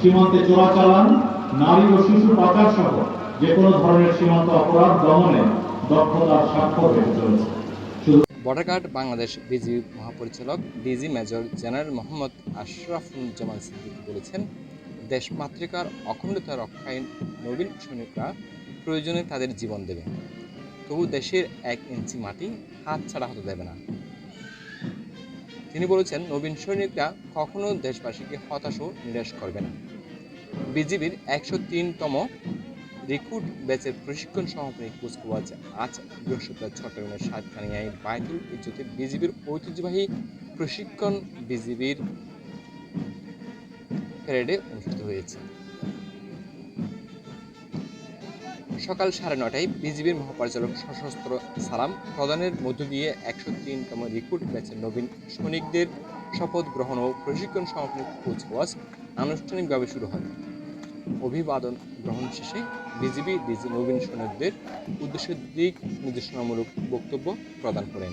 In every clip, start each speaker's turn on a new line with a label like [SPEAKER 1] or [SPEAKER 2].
[SPEAKER 1] সীমান্তে চোরাচালান, নারী ও শিশু পাচার সহ যে কোনো ধরনের সীমান্ত অপরাধ দমনে দক্ষতার স্বাক্ষর রেখে চলেছে।
[SPEAKER 2] বর্ডার বাংলাদেশ বিজিবি মহাপরিচালক DG major general Mohammad Ashrafuzzaman Siddiqui বলেছেন, দেশমাতৃকার অখণ্ডতা রক্ষায় নবীন সৈনিকরা প্রয়োজনে তাদের জীবন দেবে। তবু দেশের এক ইঞ্চি মাটি হাত ছাড়া হতে দেবে না। তিনি বলেছেন, নবীন সৈনিকরা কখনো দেশবাসীকে হতাশ ও নিরাশ করবে না। বিজিবির একশো তিনতম রিক্রুট ব্যাচের প্রশিক্ষণ সমাপনী কুচকাওয়াজ আজ বৃহস্পতিবার চট্টগ্রামের সাতখানিয়ায় বায়তুল ইজ্জতে বিজিবির ঐতিহ্যবাহী প্রশিক্ষণ বিজিবির প্যারেডে অনুষ্ঠিত হয়েছে। সকাল সাড়ে নটায় বিজিবির মহাপরিচালক সশস্ত্র সালাম প্রদানের মধ্য দিয়ে একশো তিনতম রিক্রুট ব্যাচের নবীন সৈনিকদের শপথ গ্রহণ ও প্রশিক্ষণ সমাপনী কুচকাওয়াজ আনুষ্ঠানিকভাবে শুরু হয়। অভিবাদন গ্রহণ শেষে বিজিবি ডিজি নবীন সৈনিকদের উদ্দেশ্যে দিক নির্দেশনামূলক বক্তব্য প্রদান করেন।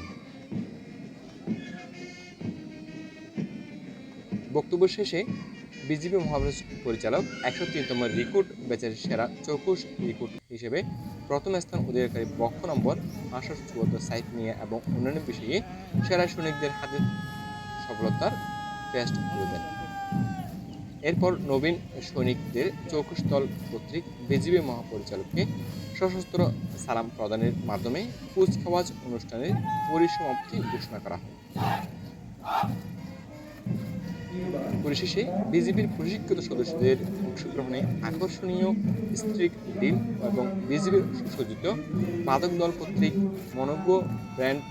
[SPEAKER 2] বক্তব্য শেষে বিজিবি মহাপরিচালক একশো তিনতম রিক্রুট ব্যাচের সেরা চৌকুশ রিক্রুট হিসেবে প্রথম স্থান অধিকারী বক্ষ নম্বর আঠারোশো চুয়াত্তর সাইট নিয়ে এবং অন্যান্য বিষয়ে সেরা সৈনিকদের হাতে সফলতার ক্রেস্ট তুলে দেন এরপর নবীন সৈনিকদের চৌকুশ দল কর্তৃক বিজিবি মহাপরিচালককে সশস্ত্র সালাম প্রদানের মাধ্যমে কুচকাওয়াজ অনুষ্ঠানের পরিসমাপ্তি ঘোষণা করা হয়। পরিশেষে বিজিবির প্রশিক্ষিত সদস্যদের অংশগ্রহণে আকর্ষণীয় স্ট্রিক ডিল এবং বিজিবির সুসজ্জিত মাদক দল কর্তৃক মনোজ্ঞ ব্র্যান্ড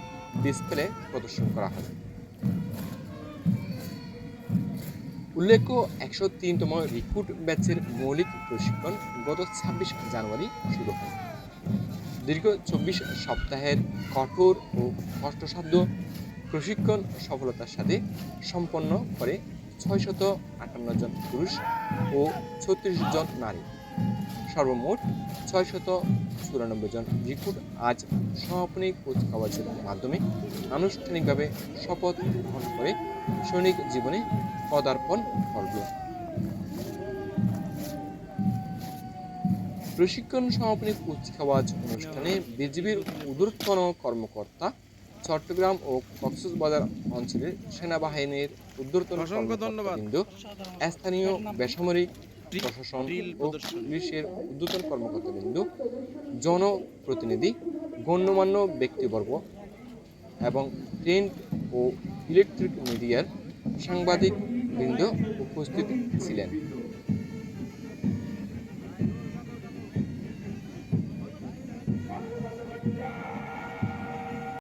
[SPEAKER 2] ডিসপ্লে প্রদর্শন করা হয়। উল্লেখ্য, একশো তিনতম রিক্রুট ব্যাচের মৌলিক প্রশিক্ষণ গত ছাব্বিশ জানুয়ারি শুরু হয়। দীর্ঘ চব্বিশ সপ্তাহের কঠোর ও কষ্টসাধ্য প্রশিক্ষণ সফলতার সাথে সম্পন্ন করে ছয়শত আটান্ন জন পুরুষ ও ছত্রিশ জন নারী। সর্বমোট ছয়শত চুরানব্বই জন রিক্রুট আজ সমাপনী কুচকাওয়াজের মাধ্যমে আনুষ্ঠানিকভাবে শপথ গ্রহণ করে সৈনিক জীবনে পদার্পণ করবে। প্রশিক্ষণ সমাপনী কুচকাওয়াজ অনুষ্ঠানে বিজিবির ঊর্ধ্বতন কর্মকর্তা চট্টগ্রাম ও কক্সবাজার অঞ্চলের সেনাবাহিনীর ঊর্ধ্বতন
[SPEAKER 3] অসংখ্য ধন্যবাদ।
[SPEAKER 2] কর্মকর্তাবৃন্দ, স্থানীয় বেসামরিক প্রশাসন ও। পুলিশের ঊর্ধ্বতন কর্মকর্তাবৃন্দ জনপ্রতিনিধি গণ্যমান্য ব্যক্তিবর্গ এবং প্রিন্ট ও ইলেকট্রিক মিডিয়ার সাংবাদিক বৃন্দ উপস্থিত ছিলেন